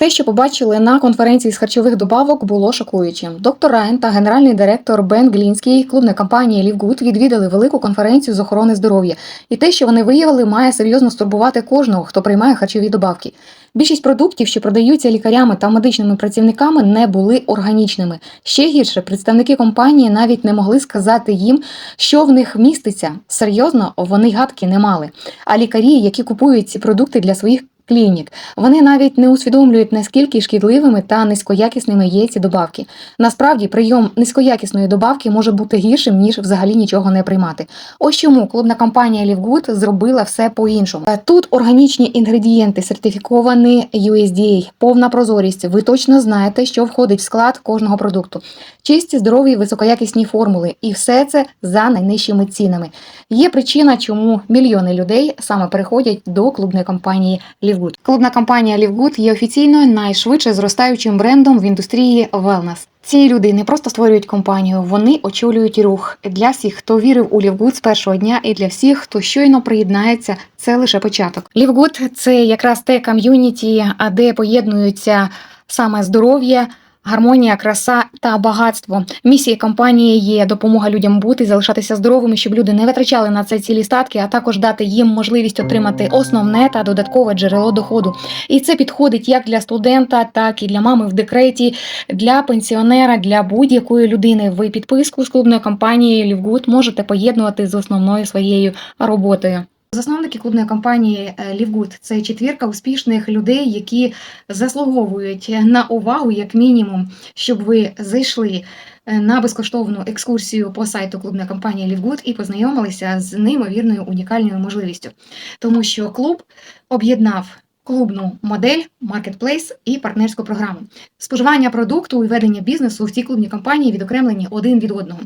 Те, що побачили на конференції з харчових добавок, було шокуючим. Доктор Райан та генеральний директор Бен Глінський клубної компанії Лівгуд відвідали велику конференцію з охорони здоров'я, і те, що вони виявили, має серйозно стурбувати кожного, хто приймає харчові добавки. Більшість продуктів, що продаються лікарями та медичними працівниками, не були органічними. Ще гірше, представники компанії навіть не могли сказати їм, що в них міститься. Серйозно, вони гадки не мали. А лікарі, які купують ці продукти для своїх клінік, вони навіть не усвідомлюють, наскільки шкідливими та низькоякісними є ці добавки. Насправді, прийом низькоякісної добавки може бути гіршим, ніж взагалі нічого не приймати. Ось чому клубна компанія Лівгуд зробила все по-іншому. Е, Тут органічні інгредієнти сертифіковані USDA, повна прозорість. Ви точно знаєте, що входить в склад кожного продукту. Чисті, здорові, високоякісні формули, і все це за найнижчими цінами. Є причина, чому мільйони людей саме переходять до клубної компанії Лівгуд. Клубна компанія Лівгуд є офіційно найшвидше зростаючим брендом в індустрії wellness. Ці люди не просто створюють компанію, вони очолюють рух для всіх, хто вірив у Лівгуд з першого дня, і для всіх, хто щойно приєднається. Це лише початок. Лівгуд це якраз те ком'юніті, де поєднуються саме здоров'я. Гармонія, краса та багатство. Місія компанії є допомога людям бути, залишатися здоровими, щоб люди не витрачали на це цілі статки, а також дати їм можливість отримати основне та додаткове джерело доходу. І це підходить як для студента, так і для мами в декреті, для пенсіонера, для будь-якої людини. Ви підписку з клубною компанією Лівгуд можете поєднувати з основною своєю роботою. Засновники клубної компанії е, Лівгуд це четвірка успішних людей, які заслуговують на увагу, як мінімум, щоб ви зайшли е, на безкоштовну екскурсію по сайту клубної компанії Лівгуд і познайомилися з неймовірною унікальною можливістю, тому що клуб об'єднав. Клубну модель, маркетплейс і партнерську програму. Споживання продукту і ведення бізнесу в цій клубній компанії відокремлені один від одного.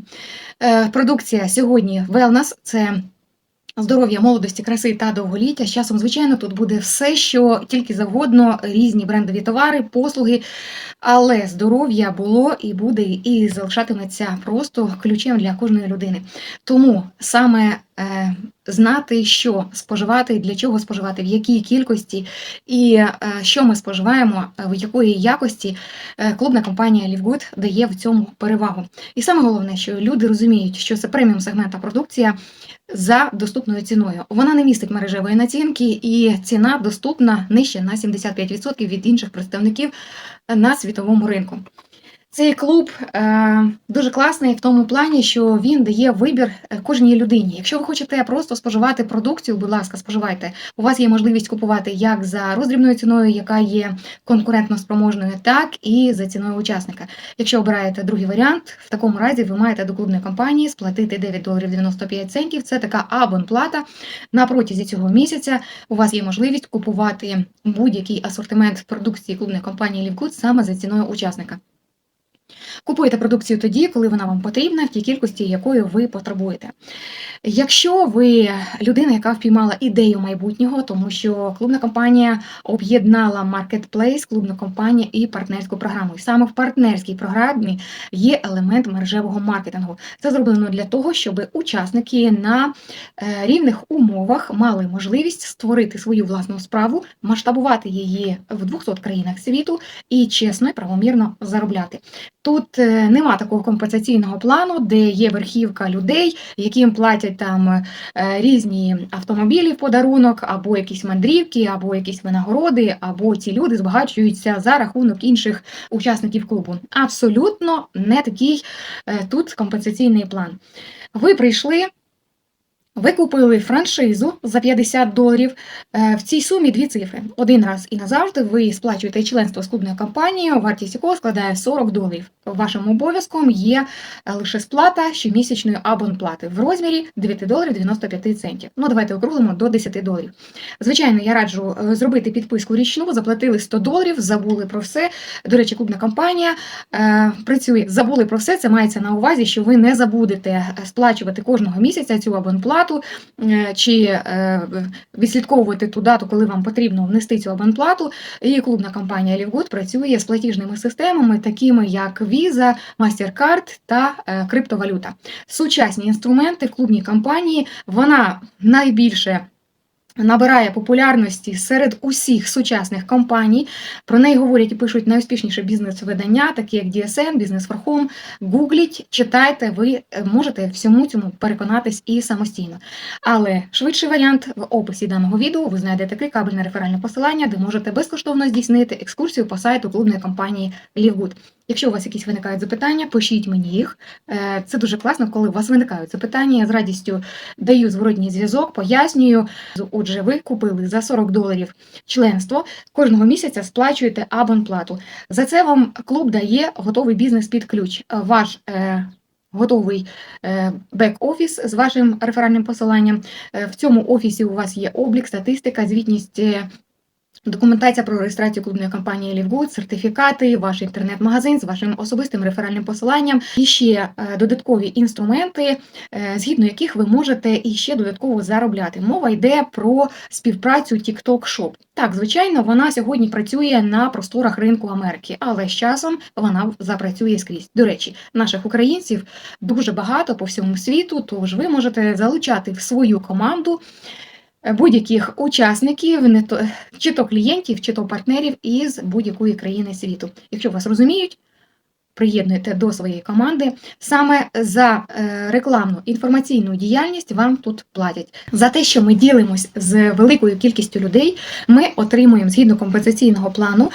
Е, продукція сьогодні wellness – це здоров'я, молодості, краси та довголіття. З часом, звичайно, тут буде все, що тільки завгодно, різні брендові товари, послуги. Але здоров'я було і буде, і залишатиметься просто ключем для кожної людини. Тому саме е, знати, що споживати, для чого споживати, в якій кількості і е, що ми споживаємо, е, в якої якості е, клубна компанія Лівгуд дає в цьому перевагу. І саме головне, що люди розуміють, що це преміум сегмента продукція за доступною ціною. Вона не містить мережевої націнки, і ціна доступна нижче на 75% від інших представників на світовому ринку. Цей клуб е, дуже класний в тому плані, що він дає вибір е, кожній людині. Якщо ви хочете просто споживати продукцію, будь ласка, споживайте. У вас є можливість купувати як за роздрібною ціною, яка є конкурентно спроможною, так і за ціною учасника. Якщо обираєте другий варіант, в такому разі ви маєте до клубної компанії сплатити 9 доларів 95 центів. Це така абонплата. На протязі цього місяця у вас є можливість купувати будь-який асортимент продукції клубної компанії Лівгуд саме за ціною учасника. Купуєте продукцію тоді, коли вона вам потрібна, в тій кількості, якої ви потребуєте. Якщо ви людина, яка впіймала ідею майбутнього, тому що клубна компанія об'єднала маркетплейс, клубну компанію і партнерську програму. І саме в партнерській програмі є елемент мережевого маркетингу. Це зроблено для того, щоб учасники на е, рівних умовах мали можливість створити свою власну справу, масштабувати її в 200 країнах світу і чесно і правомірно заробляти. Тут е, нема такого компенсаційного плану, де є верхівка людей, яким платять там е, різні автомобілі в подарунок, або якісь мандрівки, або якісь винагороди, або ці люди збагачуються за рахунок інших учасників клубу. Абсолютно не такий е, тут компенсаційний план. Ви прийшли. Ви купили франшизу за 50 доларів. Е, В цій сумі дві цифри. Один раз і назавжди ви сплачуєте членство з клубною компанією, вартість якого складає 40 доларів. Вашим обов'язком є е, лише сплата щомісячної абонплати в розмірі 9 доларів 95 центів. Ну, давайте округлимо до 10 доларів. Звичайно, я раджу е, зробити підписку річну, заплатили 100 доларів, забули про все. До речі, клубна компанія е, працює. Забули про все. Це мається на увазі, що ви не забудете сплачувати кожного місяця цю абонплату е, чи е, відслідковувати ту дату, коли вам потрібно внести цю абонплату. І клубна компанія Лівгуд працює з платіжними системами, такими як Visa, MasterCard та е, криптовалюта. Сучасні інструменти в клубній компанії вона найбільше Набирає популярності серед усіх сучасних компаній. Про неї говорять і пишуть найуспішніші бізнес-видання, такі як DSM, Business for Home. Гугліть, читайте, ви е, можете всьому цьому переконатись і самостійно. Але швидший варіант в описі даного відео ви знайдете клікабельне реферальне посилання, де можете безкоштовно здійснити екскурсію по сайту клубної компанії Livegood. Якщо у вас якісь виникають запитання, пишіть мені їх. Е, Це дуже класно, коли у вас виникають запитання. Я з радістю даю зворотній зв'язок, пояснюю. Отже, ви купили за 40 доларів членство, кожного місяця сплачуєте абонплату. За це вам клуб дає готовий бізнес під ключ. Ваш е, готовий е, бек-офіс з вашим реферальним посиланням. В цьому офісі у вас є облік, статистика, звітність. Документація про реєстрацію клубної компанії Лівгуд, сертифікати, ваш інтернет-магазин з вашим особистим реферальним посиланням і ще е, додаткові інструменти, е, згідно яких ви можете і ще додатково заробляти. Мова йде про співпрацю TikTok Shop. Так, звичайно, вона сьогодні працює на просторах ринку Америки, але з часом вона запрацює скрізь. До речі, наших українців дуже багато по всьому світу, тож ви можете залучати в свою команду. Будь-яких учасників, не то чи то клієнтів, чи то партнерів із будь-якої країни світу. Якщо вас розуміють, приєднуйте до своєї команди. Саме за е, рекламну інформаційну діяльність вам тут платять. За те, що ми ділимось з великою кількістю людей, ми отримуємо згідно компенсаційного плану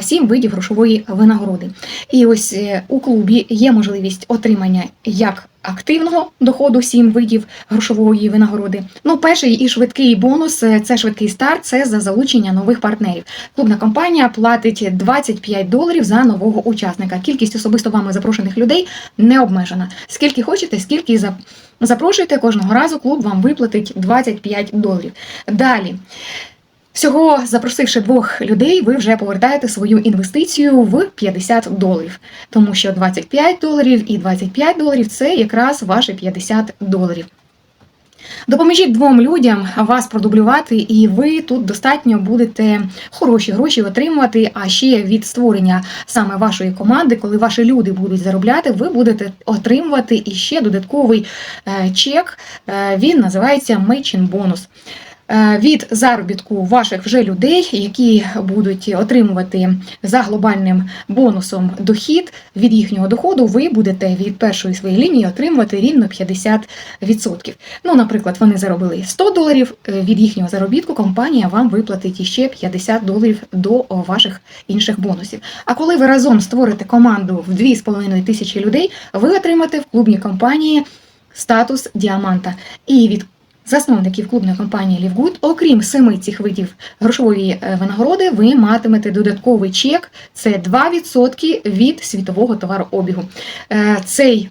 сім видів грошової винагороди. І ось е, у клубі є можливість отримання як активного доходу, сім видів грошової винагороди. Ну, перший і швидкий бонус е, це швидкий старт, це за залучення нових партнерів. Клубна компанія платить 25 доларів за нового учасника. Кількість особисто вами запрошених людей не обмежена. Скільки хочете, скільки за- запрошуєте, кожного разу клуб вам виплатить 25 доларів. Далі. Всього запросивши двох людей, ви вже повертаєте свою інвестицію в 50 доларів, тому що 25 доларів і 25 доларів це якраз ваші 50 доларів. Допоможіть двом людям вас продублювати, і ви тут достатньо будете хороші гроші отримувати. А ще від створення саме вашої команди, коли ваші люди будуть заробляти, ви будете отримувати і ще додатковий е, чек. Е, Він називається Matching бонус. Е, Від заробітку ваших вже людей, які будуть отримувати за глобальним бонусом дохід від їхнього доходу, ви будете від першої своєї лінії отримувати рівно 50%. Ну, наприклад, вони заробили 100 доларів. е, Від їхнього заробітку компанія вам виплатить іще 50 доларів до ваших інших бонусів. А коли ви разом створите команду в 2,5 тисячі людей, ви отримаєте в клубній компанії статус діаманта. І від засновників клубної компанії Лівгуд, окрім семи цих видів грошової е, винагороди, ви матимете додатковий чек. Це 2% від світового товарообігу. Е, Цей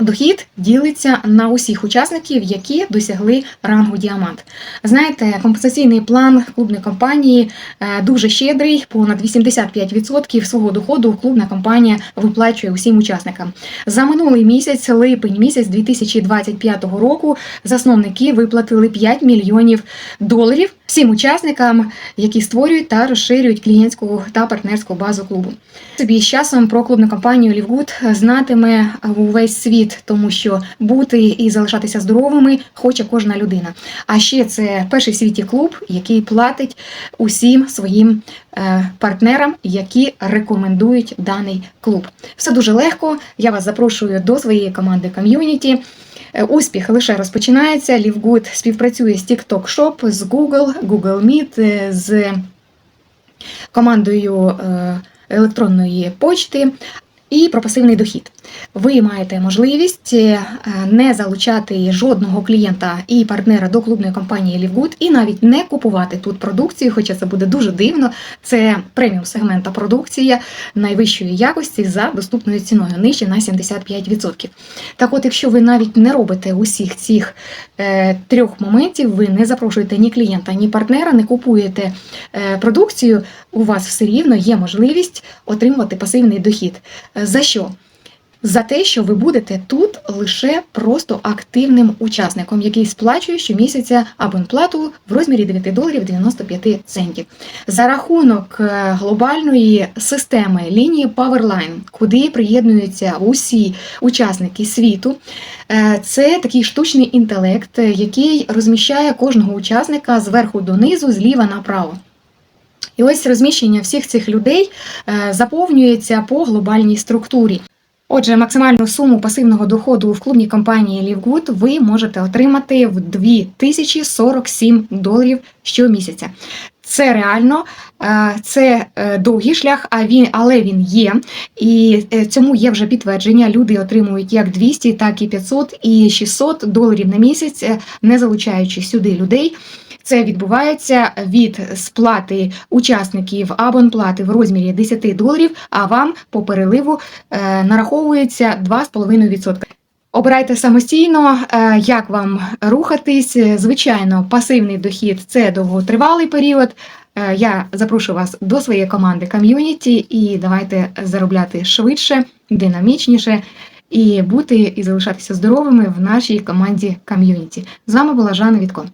Дохід ділиться на усіх учасників, які досягли рангу діамант. Знаєте, компенсаційний план клубної компанії е, дуже щедрий. Понад 85% свого доходу клубна компанія виплачує усім учасникам. За минулий місяць, липень місяць 2025 року, засновники виплатили 5 мільйонів доларів всім учасникам, які створюють та розширюють клієнтську та партнерську базу клубу. Собі з часом про клубну компанію Лівгуд знатиме увесь світ, тому що бути і залишатися здоровими хоче кожна людина. А ще це перший в світі клуб, який платить усім своїм е, партнерам, які рекомендують даний клуб. Все дуже легко. Я вас запрошую до своєї команди ком'юніті. Е, Успіх лише розпочинається. Лівгуд співпрацює з TikTok Shop, з Google, Google Meet, е, з командою е, електронної почти. І про пасивний дохід. Ви маєте можливість е, не залучати жодного клієнта і партнера до клубної компанії Лівгуд і навіть не купувати тут продукцію, хоча це буде дуже дивно. Це преміум сегмента продукція найвищої якості за доступною ціною, нижче на 75%. Так от, якщо ви навіть не робите усіх цих е, трьох моментів, ви не запрошуєте ні клієнта, ні партнера, не купуєте е, продукцію, у вас все рівно є можливість отримувати пасивний дохід. Е, За що? За те, що ви будете тут лише просто активним учасником, який сплачує щомісяця абонплату в розмірі 9 доларів 95 центів. За рахунок е, глобальної системи лінії Powerline, куди приєднуються усі учасники світу, е, це такий штучний інтелект, е, який розміщає кожного учасника зверху донизу, зліва направо. І ось розміщення всіх цих людей заповнюється по глобальній структурі. Отже, максимальну суму пасивного доходу в клубній компанії LiveGood ви можете отримати в 2047 доларів щомісяця. Це реально, е, це е, довгий шлях, а він, але він є. І е, цьому є вже підтвердження. Люди отримують як 200, так і 500 і 600 доларів на місяць, не залучаючи сюди людей. Це відбувається від сплати учасників абонплати в розмірі 10 доларів, а вам по переливу е, нараховується 2,5%. Обирайте самостійно, е, як вам рухатись. Звичайно, пасивний дохід це довготривалий період. Е, Я запрошую вас до своєї команди ком'юніті і давайте заробляти швидше, динамічніше і бути і залишатися здоровими в нашій команді ком'юніті. З вами була Жанна Вітко.